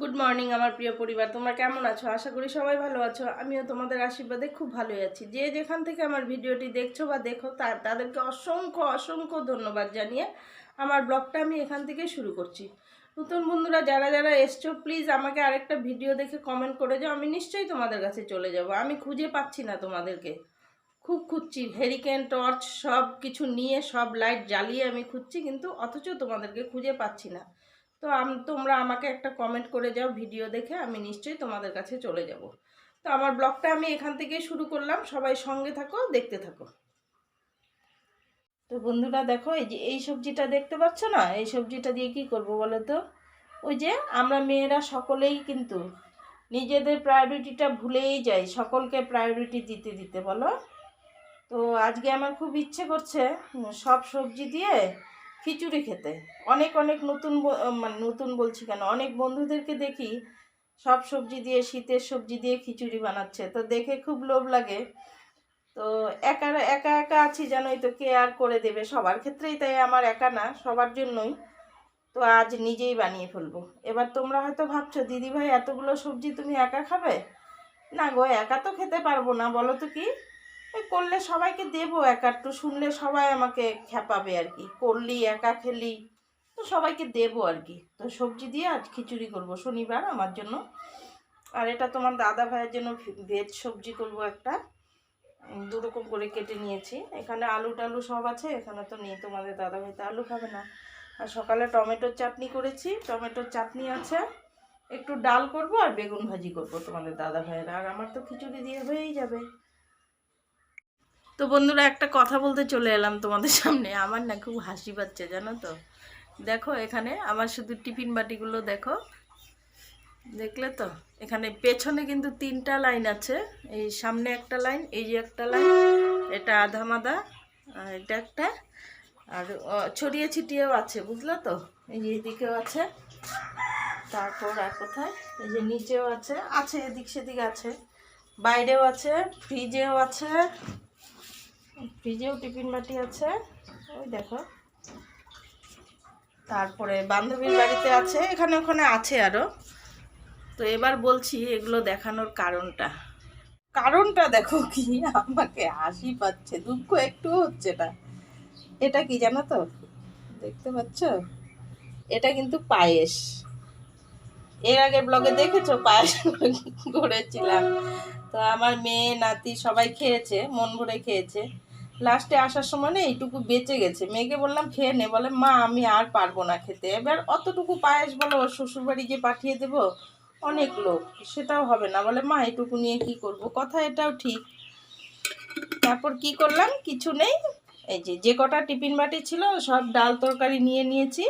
Good morning আমার প্রিয় পরিবার। তোমরা কেমন আছো? আশা করি সবাই ভালো আছো। আমিও তোমাদের আশীর্বাদে খুব ভালোই আছি। যে যেখান থেকে আমার ভিডিওটি দেখছ বা দেখো তাদেরকে অসংখ্য অসংখ্য ধন্যবাদ জানিয়ে আমার ব্লগটা আমি এখান থেকে শুরু করছি। নতুন বন্ধুরা, যারা যারা এসছো প্লিজ আমাকে আরেকটা ভিডিও দেখে কমেন্ট করে যাও। আমি নিশ্চয়ই তোমাদের কাছে চলে যাব। আমি খুঁজে পাচ্ছি না তোমাদেরকে। খুব খুঁজছি। হেরিকেন টর্চ সব কিছু নিয়ে, সব লাইট জ্বালিয়ে আমি খুঁজছি, কিন্তু অথচ তোমাদেরকে খুঁজে পাচ্ছি না। তো আম- তোমরা আমাকে একটা কমেন্ট করে যাও ভিডিও দেখে, আমি নিশ্চয়ই তোমাদের কাছে চলে যাব। তো আমার ব্লগটা আমি এখান থেকে শুরু করলাম, সবাই সঙ্গে থাকো, দেখতে থাকো। তো বন্ধুরা দেখো, এই যে এই সবজিটা দেখতে পাচ্ছ না? এই সবজিটা দিয়ে কি করব বলো তো? ওই যে আমরা মেয়েরা সকলেই কিন্তু নিজেদের প্রায়োরিটিটা ভুলেই যাই, সকলকে প্রায়োরিটি দিতে দিতে, বলো? তো আজকে আমার খুব ইচ্ছে করছে, সব সবজি দিয়ে খিচুড়ি খেতে। অনেক অনেক নতুন মানে নতুন বলছি কেন, অনেক বন্ধুদেরকে দেখি সব সবজি দিয়ে, শীতের সবজি দিয়ে খিচুড়ি বানাচ্ছে। তো দেখে খুব লোভ লাগে। তো একা একা একা আছি জানোই তো কে আর করে দেবে। সবার ক্ষেত্রেই তাই, আমার একা না, সবার জন্যই। তো আজ নিজেই বানিয়ে ফেলব। এবার তোমরা হয়তো ভাবছ দিদি ভাই এতগুলো সবজি তুমি একা খাবে? না গো, একা তো খেতে পারব না, বলো তো কি? করলে সবাইকে দেবো একা একটু শুনলে সবাই আমাকে খেপাবে আর কি। করলি একা খেলি তো সবাইকে দেবো আর কি। তো সবজি দিয়ে আজ খিচুড়ি করব শনিবার আমার জন্য। আর এটা তোমার দাদা ভাইয়ের জন্য ভেজ সবজি করব একটা। উম, দু রকম করে কেটে নিয়েছি। এখানে আলু টালু সব আছে এখানে তো নেই তোমাদের দাদা ভাই তো আলু খাবে না। আর সকালে টমেটোর চাটনি করেছি টমেটোর চাটনি আছে। একটু ডাল করব আর বেগুন ভাজি করব তোমাদের দাদা ভাইয়ের। আর আমার তো খিচুড়ি দিয়ে হয়েই যাবে। তো বন্ধুরা, একটা কথা বলতে চলে এলাম তোমাদের সামনে। আমার না খুব হাসি পাচ্ছে, জানো তো। দেখো এখানে, আমার শুধু টিফিন বাটিগুলো দেখো। দেখলে তো? এখানে পেছনে কিন্তু তিনটা লাইন আছে। এই সামনে একটা লাইন, এই যে একটা লাইন, এটা আধা মাদা এটা একটা, আর ছড়িয়ে ছিটিয়েও আছে, বুঝলো তো? এই যে এদিকেও আছে, তারপর আর কোথায়? এই যে নিচেও আছে আছে, এদিক সেদিক আছে, বাইরেও আছে ফ্রিজেও আছে ফ্রিজেও টিফিন বাটি আছে। ওই দেখো। তারপরে বান্ধবীর বাড়িতে আছে, এখানে ওখানে আছে আরও তো এবার বলছি এগুলো দেখানোর কারণটা। কারণটা দেখো কি, আমাকে হাসি পাচ্ছে, দুঃখ একটু হচ্ছে না এটা কি জানো তো? দেখতে পাচ্ছ? এটা কিন্তু পায়েস। এর আগে ব্লগে দেখেছ? পায়েস করেছিলাম। তো আমার মেয়ে, নাতি সবাই খেয়েছে, মন ভরে খেয়েছে। লাস্টে আসার সময় না এইটুকু বেঁচে গেছে। মেয়েকে বললাম, খেয়ে নে। বলে, মা, আমি আর পারব না খেতে। এবার অতটুকু পায়েস বলো শ্বশুরবাড়ি গিয়ে পাঠিয়ে দেবো, অনেক লোক, সেটাও হবে না। বলে, মা, এটুকু নিয়ে কি করব? কথা এটাও ঠিক। তারপর কি করলাম? কিছু নেই। এই যে যে কটা টিফিন বাটি ছিল, সব ডাল তরকারি নিয়ে নিয়েছি।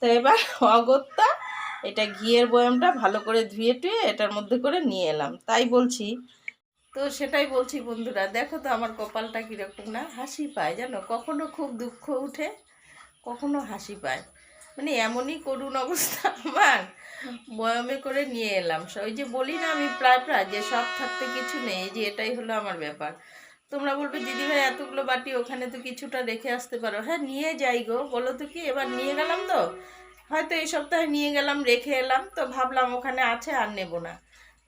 তো এবার অগত্যা, এটা ঘিয়ের বয়ামটা ভালো করে ধুয়ে টুয়ে এটার মধ্যে করে নিয়ে এলাম। তাই বলছি তো সেটাই বলছি বন্ধুরা, দেখো তো আমার কপালটা কীরকম না? হাসি পায়, জানো? কখনো খুব দুঃখ উঠে, কখনো হাসি পায়। মানে এমনই করুণ অবস্থা আমার। বয়মে করে নিয়ে এলাম। ওই যে বলি না আমি প্রায় প্রায় যে সব থাকতে কিছু নেই, যে এটাই হলো আমার ব্যাপার। তোমরা বলবে দিদি ভাই এতগুলো বাটি ওখানে তো কিছুটা রেখে আসতে পারো। হ্যাঁ নিয়ে যাই গো, বলো তো কি? এবার নিয়ে গেলাম তো? হয়তো এই সপ্তাহে নিয়ে গেলাম, রেখে এলাম, তো ভাবলাম ওখানে আছে, আর নেব না।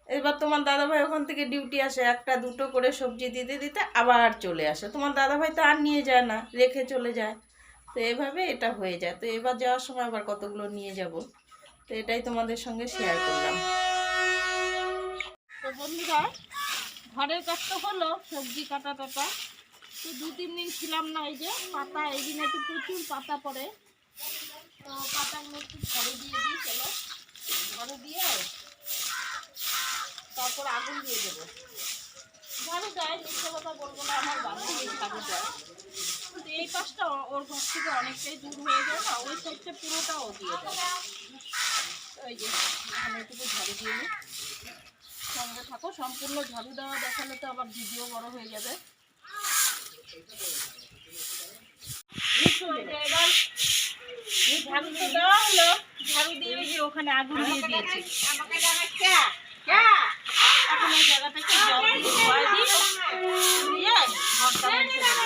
এবার তোমার দাদাভাই ওখান থেকে ডিউটি আসে, একটা দুটো করে সবজি দিতে দিতে আবার চলে আসে। তোমার দাদাভাই তো আর নিয়ে যায় না, রেখে চলে যায়। তো এভাবে এটা হয়ে যায়। তো এবার যাওয়ার সময় আবার কতগুলো নিয়ে যাব? তো এটাই তোমাদের সঙ্গে শেয়ার করলাম। তো বন্ধুরা, ঘরের কাজ তো হলো, সবজি কাটা টাটা। তো দু, তিন দিন ছিলাম না এই যে, পাতা, এই দিনে তো প্রচুর পাতা পড়ে। তো পাতাগুলো একটু ঘরে দিয়ে দিই চলো ঘরে দিয়ে তারপর আগুন দিয়ে দেবো। ঝাড়ু দেয় মিথ্যে কথা বলব না, আমার বান্ধবী দেয় কিন্তু এই পাশটা ওর ঘর থেকে অনেকটাই দূর হয়ে যায় না, ওই সাইডটা পুরোটা ও দিয়ে দেয়। তো যে এখানে একটু ঝাড়ু দিয়ে নিই। সঙ্গে থাকো, সম্পূর্ণ ঝাড়ু দেওয়া দেখালে তো আবার ভিডিও বড় হয়ে যাবে। এবার ঝাড়ু তো ঝাড়ু দিয়ে ওখানে আগুন দিয়ে দিয়েছি। এখন এই জায়গাটাকে জল দিয়ে ধোয়া দিই দিয়ে ঘরটা মুছে দেবো।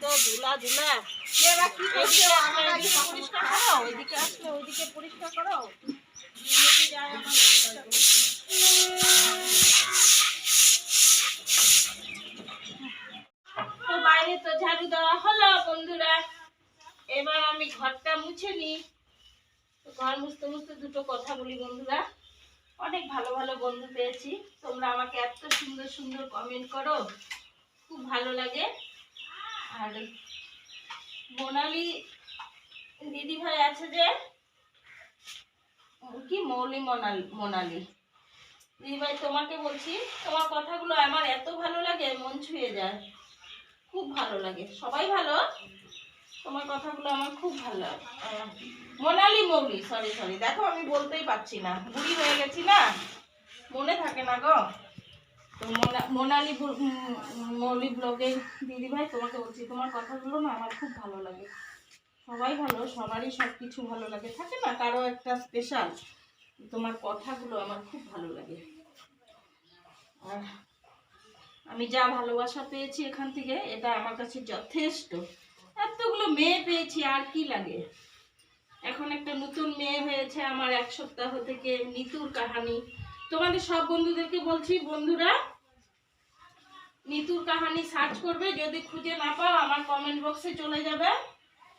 তো দেখো, খাও। পরিষ্কার করো যদি যায় আমার পরিষ্কার করতে। তো বাইরে তো ঝাড়ু দেওয়া হলো বন্ধুরা। এবার আমি ঘরটা মুছে নিই। ঘর মুছতে মুছতে দুটো কথা বলি বন্ধুরা। অনেক ভালো ভালো বন্ধু পেয়েছি। তোমরা আমাকে এত সুন্দর সুন্দর কমেন্ট করো। খুব ভালো লাগে। আর মোনালি দিদি ভাই আছে যে কি মৌলি মোনালি মোনালি। দিদি ভাই, তোমাকে বলছি, তোমার কথাগুলো আমার এত ভালো লাগে, মন ছুঁয়ে যায়। খুব ভালো লাগে। সবাই ভালো? তোমার কথাগুলো আমার খুব ভালো লাগে। মোনালি মৌলি সরি সরি দেখো, আমি বলতেই পারছি না। বুড়ি হয়ে গেছি না? মনে থাকে না গো? তো মোনা- মোনালি মৌলি ব্লগের দিদি ভাই তোমাকে বলছি, তোমার কথাগুলো না আমার খুব ভালো লাগে। সবাই ভালো, সবারই সব কিছু ভালো লাগে। থাকে না, কারও একটা স্পেশাল তোমার কথাগুলো আমার খুব ভালো লাগে। আর আমি যা ভালোবাসা পেয়েছি এখান থেকে, এটা আমার কাছে যথেষ্ট। এতগুলো মেয়ে পেয়েছি, আর কি লাগে? এখন একটা নতুন মেয়ে হয়েছে আমার এক সপ্তাহ থেকে নিতুর কাহানি। তোমাদের সব বন্ধুদেরকে বলছি, বন্ধুরা, নিতুর কাহানি সার্চ করবে, যদি খুঁজে না পাও, আমার কমেন্ট বক্সে চলে যাবে।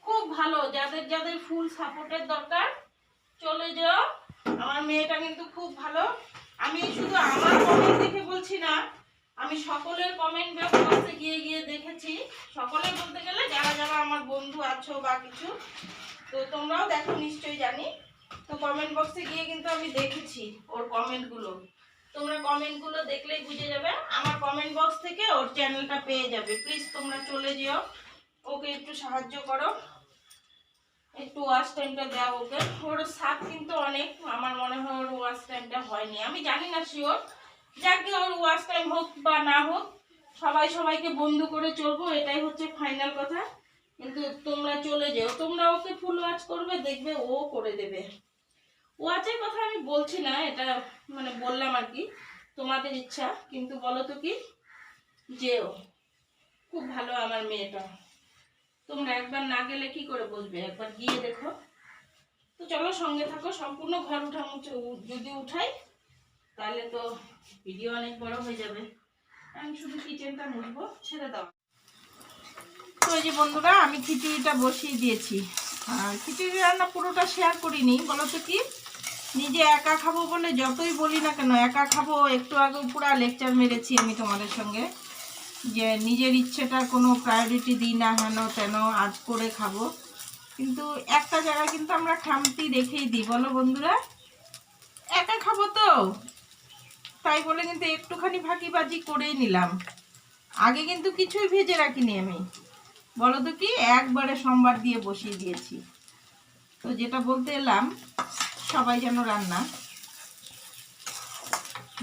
খুব ভালো, যাদের যাদের ফুল সাপোর্টের দরকার, চলে যাও। আমার মেয়েটা কিন্তু খুব ভালো। আমি শুধু আমার কমেন্ট দেখে বলছি না আমি সকলের কমেন্ট বক্সে গিয়ে গিয়ে দেখেছি। সকলে বলতে গেলে যারা যারা আমার বন্ধু আছো বা কিছু, তো তোমরাও দেখো, নিশ্চয়ই জানি। তো কমেন্ট বক্সে গিয়ে কিন্তু আমি দেখেছি ওর কমেন্টগুলো তোমরা কমেন্টগুলো দেখলেই বুঝে যাবে। আমার কমেন্ট বক্স থেকে ওর চ্যানেলটা পেয়ে যাবে। প্লিজ তোমরা চলে যেও। ওকে একটু সাহায্য করো। একটু ওয়াচ টাইমটা দাও ওকে। ওর সাথ কিন্তু অনেক। আমার মনে হয় ওর ওয়াচ টাইমটা হয়নি। আমি জানি না শিওর যাকে ওর ওয়াচ টাইম হোক বা না হোক, সবাই সবাইকে বন্ধু করে চলবো, এটাই হচ্ছে ফাইনাল কথা। কিন্তু তোমরা চলে যেও, তোমরা ওকে ফুল ওয়াচ করবে, দেখবে ও করে দেবে। ওয়াচের কথা আমি বলছি না, এটা মানে বললাম আর কি, তোমাদের ইচ্ছা, কিন্তু বলো তো কি, যেও। খুব ভালো আমার মেয়েটা। তোমরা একবার না গেলে কি করে বুঝবে একবার গিয়ে দেখো। তো চলো সঙ্গে থাকো, সম্পূর্ণ ঘর উঠা যদি উঠাই তাহলে তো ভিডিও অনেক বড় হয়ে যাবে। আমি শুধু কিচেনটা মুছবো, ছেড়ে দাও। তো এই যে বন্ধুরা, আমি খিচুড়িটা বসিয়ে দিয়েছি। আর খিচুড়ি রান্না পুরোটা শেয়ার করিনি বলো তো কি? নিজে একা খাব বলে যতই বলি না কেন, একা খাব, একটু আগে পুরা লেকচার মেরেছি আমি তোমাদের সঙ্গে। যে নিজের ইচ্ছেটা কোনো প্রায়োরিটি দিই না হেন, তেন, আজ করে খাব। কিন্তু একটা জায়গায় কিন্তু আমরা খামতি রেখেই দিই, বলো বন্ধুরা? একা খাব তো? তাই বলে কিন্তু একটুখানি ফাঁকিবাজি করেই নিলাম। আগে কিন্তু কিছুই ভেজে রাখিনি আমি। বলো তো কি? একবারে সোমবার দিয়ে বসিয়ে দিয়েছি। তো যেটা বলতে এলাম, সবাই যেন রান্না।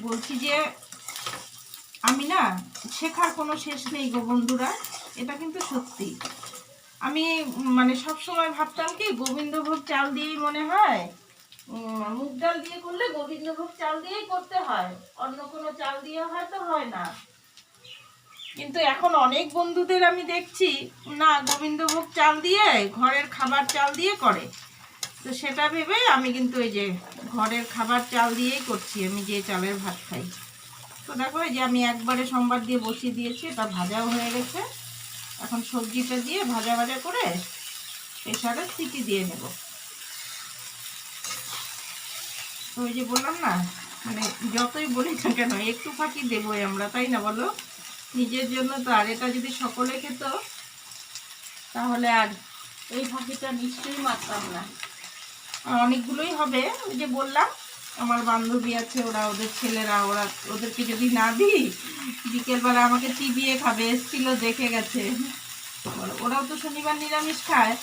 বলছি যে, আমি না শেখার কোনো শেষ নেই গো বন্ধুরা, এটা কিন্তু সত্যি। আমি মানে সব সময় ভাবতাম কি, গোবিন্দভোগ চাল দিয়েই মনে হয় মুগ ডাল দিয়ে করলে গোবিন্দভোগ চাল দিয়েই করতে হয়। অন্য কোনো চাল দিয়ে হয়তো হয় না। কিন্তু এখন অনেক বন্ধুদের আমি দেখছি, না, গোবিন্দভোগ চাল দিয়ে, ঘরের খাবার চাল দিয়ে করে। তো সেটা ভেবে আমি কিন্তু এই যে ঘরের খাবার চাল দিয়েই করছি, আমি যে চালের ভাত খাই। তো দেখো, এই যে আমি একবারে সোমবার দিয়ে বসিয়ে দিয়েছি, এটা ভাজাও হয়ে গেছে। এখন সবজিটা দিয়ে ভাজা ভাজা করে প্রেশারে সিটি দিয়ে নেব। তো ওই যে বললাম না মানে যতই বলি না কেন, একটু ফাঁকি দেবই আমরা, তাই না বলো? নিজের জন্য তো, আর এটা যদি সকলে খেত, তাহলে আর এই ফাঁকিটা নিশ্চয়ই মারতাম না। অনেকগুলোই হবে, ওই যে বললাম, আমার বান্ধবী আছে, ওরা, ওদের ছেলেরা, ওরা, ওদেরকে যদি না দিই, বিকেলবেলা আমাকে চিবিয়ে খাবে, এসছিল, দেখে গেছে। ওরাও তো শনিবার নিরামিষ খায়।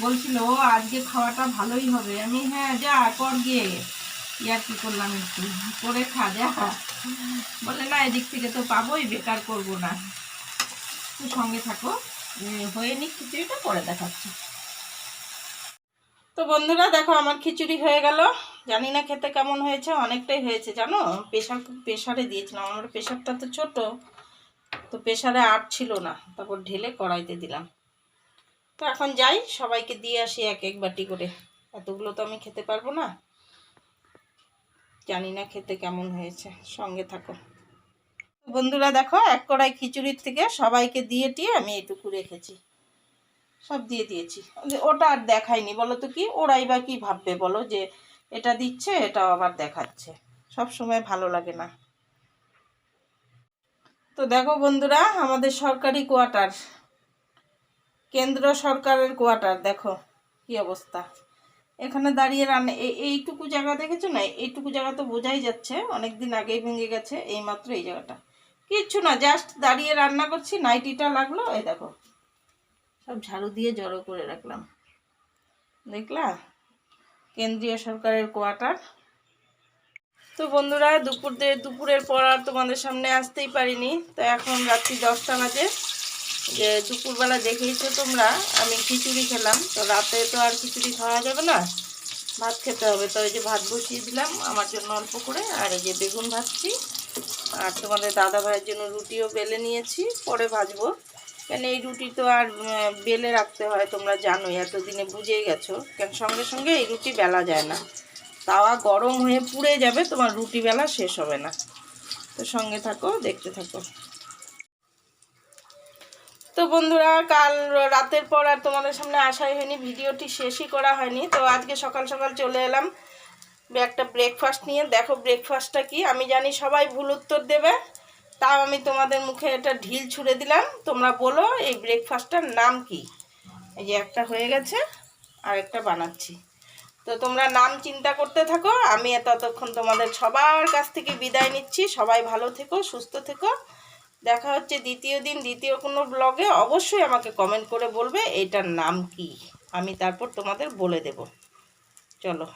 বলছিল, ও, আজকে খাওয়াটা ভালোই হবে। আমি হ্যাঁ যা, কর গিয়ে। ইয়ার কি করলাম একটু? করে খা যা বলে, না, এদিক থেকে তো পাবোই, বেকার করব না। তো সঙ্গে থাকো। হয়ে নি খিচুড়িটা, পরে দেখাচ্ছি। তো বন্ধুরা, দেখো, আমার খিচুড়ি হয়ে গেল। জানি না খেতে কেমন হয়েছে, অনেকটাই হয়েছে, জানো? প্রেশার প্রেশারে দিয়েছিলাম। আমার প্রেশারটা তো ছোট, তো প্রেশারে আট ছিল না। তারপর ঢেলে কড়াইতে দিলাম। তো এখন যাই, সবাইকে দিয়ে আসি এক এক বাটি করে। এতগুলো তো আমি খেতে পারব না। জানি না খেতে কেমন হয়েছে। সঙ্গে থাকো। বন্ধুরা দেখো, এক কড়াই খিচুড়ির থেকে সবাইকে দিয়ে টিয়ে আমি এটুকু রেখেছি। সব দিয়ে দিয়েছি। ওটা আর দেখাইনি বলো তো কি, ওরাই বা কি ভাববে বলো যে এটা দিচ্ছে, এটাও আবার দেখাচ্ছে। সব সময় ভালো লাগে না। তো দেখো বন্ধুরা, আমাদের সরকারি কোয়ার্টার, কেন্দ্র সরকারের কোয়ার্টার, দেখো কি অবস্থা। এখানে দাঁড়িয়ে রান্না এই এইটুকু জায়গা দেখেছ না? এইটুকু জায়গা তো বোঝাই যাচ্ছে। অনেক দিন আগেই ভেঙে গেছে এইমাত্র এই জায়গাটা। কিচ্ছু না জাস্ট দাঁড়িয়ে রান্না করছি, নাইটিটা লাগল, এই দেখো। সব ঝাড়ু দিয়ে জড়ো করে রাখলাম। দেখলা? কেন্দ্রীয় সরকারের কোয়ার্টার। তো বন্ধুরা, দুপুর দুপুরের পর আর তোমাদের সামনে আসতেই পারিনি। তো এখন রাত্রি দশটা বাজে। যে দুপুরবেলা দেখেইছো তোমরা, আমি খিচুড়ি খেলাম। তো রাতে তো আর খিচুড়ি খাওয়া যাবে না, ভাত খেতে হবে। তো এই যে ভাত বসিয়ে দিলাম আমার জন্য অল্প করে, আর এই যে বেগুন ভাজছি। আর তোমাদের দাদা ভাইয়ের জন্য রুটিও বেলে নিয়েছি, পরে ভাজবো। কেন এই রুটি তো আর বেলে রাখতে হয়, তোমরা জানোই, এতদিনে বুঝেই গেছো। কেন সঙ্গে সঙ্গে এই রুটি বেলা যায় না। তাওয়া গরম হয়ে পুড়ে যাবে, তোমার রুটি বেলা শেষ হবে না। তো সঙ্গে থাকো, দেখতে থাকো। তো বন্ধুরা, কাল রাতের পর আর তোমাদের সামনে আসাই হয়নি, ভিডিওটি শেষই করা হয়নি। তো আজকে সকাল সকাল চলে এলাম একটা ব্রেকফাস্ট নিয়ে। দেখো ব্রেকফাস্টটা কি? আমি জানি সবাই ভুল উত্তর দেবে, তাও আমি তোমাদের মুখে একটা ঢিল ছুঁড়ে দিলাম। তোমরা বলো এই ব্রেকফাস্টটার নাম কি? এই যে একটা হয়ে গেছে, আর একটা বানাচ্ছি। তো তোমরা নাম চিন্তা করতে থাকো, আমি ততক্ষণ তোমাদের সবার কাছ থেকে বিদায় নিচ্ছি। সবাই ভালো থেকো, সুস্থ থেকো। দেখা হচ্ছে দ্বিতীয় দিন, দ্বিতীয় কোনো ব্লগে অবশ্যই আমাকে কমেন্ট করে বলবে, এটার নাম কি? আমি তারপর তোমাদের বলে দেব। চলো।